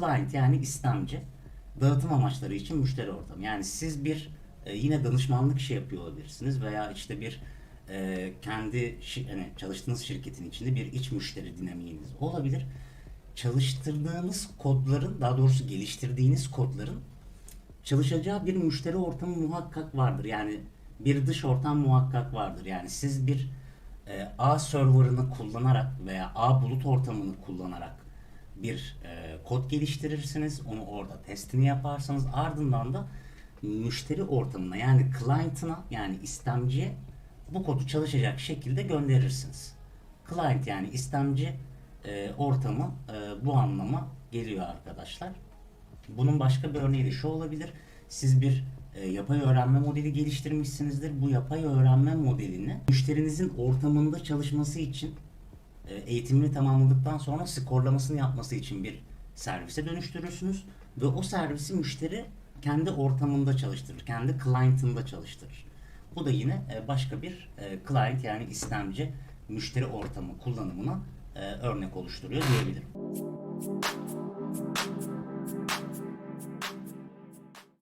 Client yani istemci. Dağıtım amaçları için müşteri ortamı. Yani siz bir e, yine danışmanlık işi yapıyor olabilirsiniz veya işte bir e, kendi şi- hani çalıştığınız şirketin içinde bir iç müşteri dinamiğiniz olabilir. Çalıştırdığınız kodların daha doğrusu geliştirdiğiniz kodların çalışacağı bir müşteri ortamı muhakkak vardır. Yani bir dış ortam muhakkak vardır. Yani siz bir e, A server'ını kullanarak veya A bulut ortamını kullanarak bir e, kod geliştirirsiniz. Onu orada testini yaparsanız ardından da müşteri ortamına yani client'ına yani istemciye bu kodu çalışacak şekilde gönderirsiniz. Client yani istemci e, ortamı e, bu anlama geliyor arkadaşlar. Bunun başka bir örneği de şu olabilir. Siz bir e, yapay öğrenme modeli geliştirmişsinizdir. Bu yapay öğrenme modelini müşterinizin ortamında çalışması için eğitimini tamamladıktan sonra skorlamasını yapması için bir servise dönüştürürsünüz ve o servisi müşteri kendi ortamında çalıştırır, kendi client'ında çalıştırır. Bu da yine e, başka bir e, client yani istemci müşteri ortamı kullanımına e, örnek oluşturuyor diyebilirim.